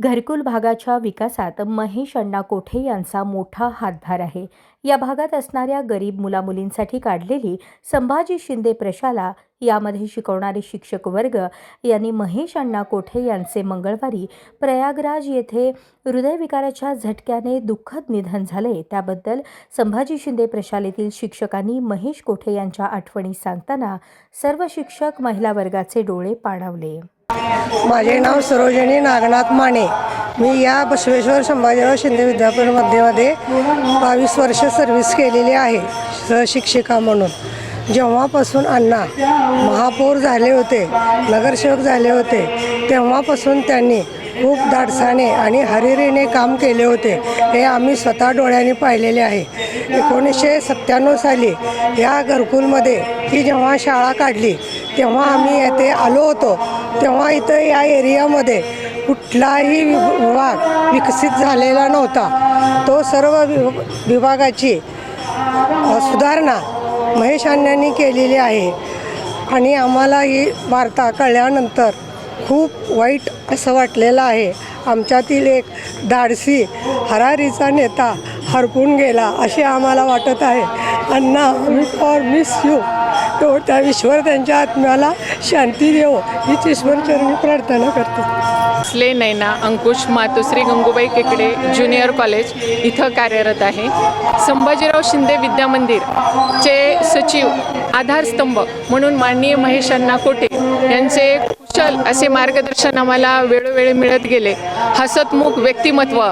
घरकुल भागाच्या विकासात महेश अण्णा कोठे यांचा मोठा हातभार आहे. या भागात असणाऱ्या गरीब मुलामुलींसाठी काढलेली संभाजी शिंदे प्रशाला यामध्ये शिकवणारे शिक्षक वर्ग यांनी महेश अण्णा कोठे यांचे मंगळवारी प्रयागराज येथे हृदयविकाराच्या झटक्याने दुःखद निधन झाले. त्याबद्दल संभाजी शिंदे प्रशालेतील शिक्षकांनी महेश कोठे यांच्या आठवणी सांगताना सर्व शिक्षक महिला वर्गाचे डोळे पाणावले. माझे नाव सरोजिनी नागनाथ माने. मी या बसवेश्वर संभाजीराव शिंदे विद्यापीठ मध्यमध्ये बावीस वर्ष सर्व्हिस केलेली आहे सहशिक्षिका म्हणून. जेव्हापासून अण्णा महापौर झाले होते नगरसेवक झाले होते तेव्हापासून त्यांनी खूप धाडसाने आणि हरिरीने काम केले होते. हे आम्ही स्वतः डोळ्यांनी पाहिलेले आहे. एकोणीसशे सत्त्याण्णव साली या घरकुलमध्ये ही जेव्हा शाळा काढली तेव्हा आम्ही येथे आलो होतो. तेव्हा इथं या एरियामध्ये कुठलाही विभ- विभाग विकसित झालेला नव्हता. तो सर्व विभ- विभागाची सुधारणा महेश अण्णांनी केलेली आहे. आणि आम्हाला ही वार्ता कळल्यानंतर खूप वाईट असं वाटलेलं आहे. आमच्यातील एक धाडसी हरारीचा नेता हरपून गेला असे आम्हाला वाटत आहे. अण्णा मी फॉर मिस यू. तो त्या ईश्वर त्यांच्या आत्म्याला शांती देव हीच ईश्वरचरणी प्रार्थना करते. स्ले नैना अंकुश मातोश्री गंगूबाई केकडे ज्युनियर कॉलेज इथं कार्यरत आहे. संभाजीराव शिंदे विद्या मंदिरचे सचिव आधारस्तंभ म्हणून माननीय महेश अण्णा कोटे यांचे चल असे मार्गदर्शन आम्हाला वेळोवेळी मिळत गेले. हसतमुख व्यक्तिमत्व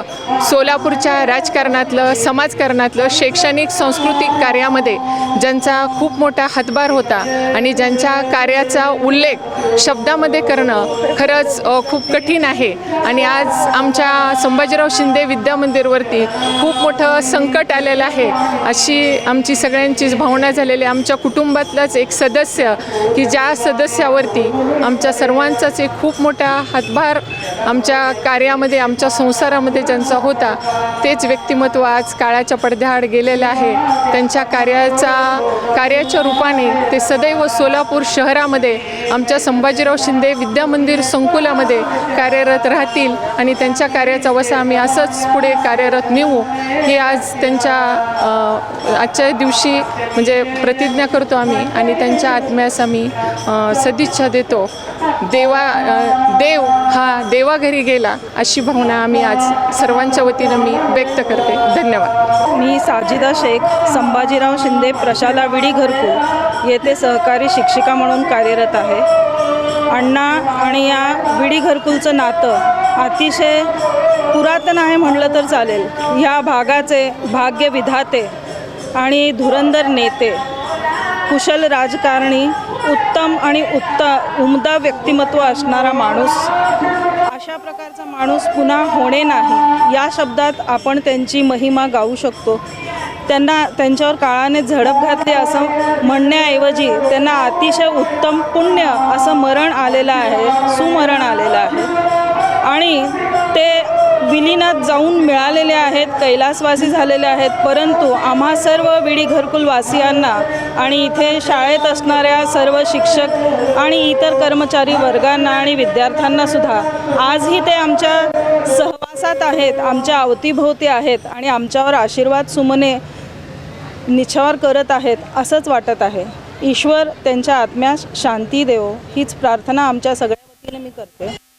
सोलापूरच्या राजकारणातलं समाजकारणातलं शैक्षणिक सांस्कृतिक कार्यामध्ये ज्यांचा खूप मोठा हातभार होता आणि ज्यांच्या कार्याचा उल्लेख शब्दामध्ये करणं खरंच खूप कठीण आहे. आणि आज आमच्या संभाजीराव शिंदे विद्यामंदिरवरती खूप मोठं संकट आलेलं आहे. अशी आमची सगळ्यांचीच भावना झालेली आमच्या कुटुंबातलाच एक सदस्य की ज्या सदस्यावरती आमच्या सर्वांचाच एक खूप मोठा हातभार आमच्या कार्यामध्ये आमच्या संसारामध्ये ज्यांचा होता तेच व्यक्तिमत्व आज काळाच्या पडद्याआड गेलेलं आहे. त्यांच्या कार्याचा कार्याच्या रूपाने ते सदैव सोलापूर शहरामध्ये आमच्या संभाजीराव शिंदे विद्या मंदिर संकुलामध्ये कार्यरत राहतील आणि त्यांच्या कार्याचा वसा आम्ही असंच पुढे कार्यरत नेऊ ही आज त्यांच्या आजच्या दिवशी म्हणजे प्रतिज्ञा करतो आम्ही आणि त्यांच्या आत्म्यास आम्ही सदिच्छा देतो. देवा देव हा देवाघरी गेला अशी भावना आम्ही आज सर्वांच्या वतीनं मी व्यक्त करते. धन्यवाद. मी साजिदा शेख संभाजीराव शिंदे प्रशाला विडी घरकुल येथे सहकारी शिक्षिका म्हणून कार्यरत आहे. अण्णा आणि या विडी घरकुलचं नातं अतिशय पुरातन आहे म्हणलं तर चालेल. ह्या भागाचे भाग्य विधाते आणि धुरंधर नेते कुशल राजकारणी उत्तम आणि उत्तम उमदा व्यक्तिमत्व असणारा माणूस. अशा प्रकारचा माणूस पुन्हा होणे नाही. या शब्दात आपण त्यांची महिमा गाऊ शकतो. त्यांना त्यांच्यावर काळाने झडप घातली असं म्हणण्याऐवजी त्यांना अतिशय उत्तम पुण्य असं मरण आलेलं आहे सुमरण आलेलं आहे. आणि ते जाऊन मिळालेले आहेत कैलासवासी झालेले आहेत परंतु आम्हा सर्व विडी घरकुलवासियांना आणि इथे शाळेत असणाऱ्या सर्व शिक्षक आणि इतर कर्मचारी वर्गांना आणि विद्यार्थ्यांना सुद्धा आजही ते आमच्या सहवासात आहेत आमच्या अवतीभोवती आहेत आणि आमच्यावर आशीर्वाद सुमने निछावर करत आहेत असंच वाटत आहे. ईश्वर त्यांच्या आत्म्यास शांती देवो हीच प्रार्थना आमच्या सगळ्या वतीने मी करते.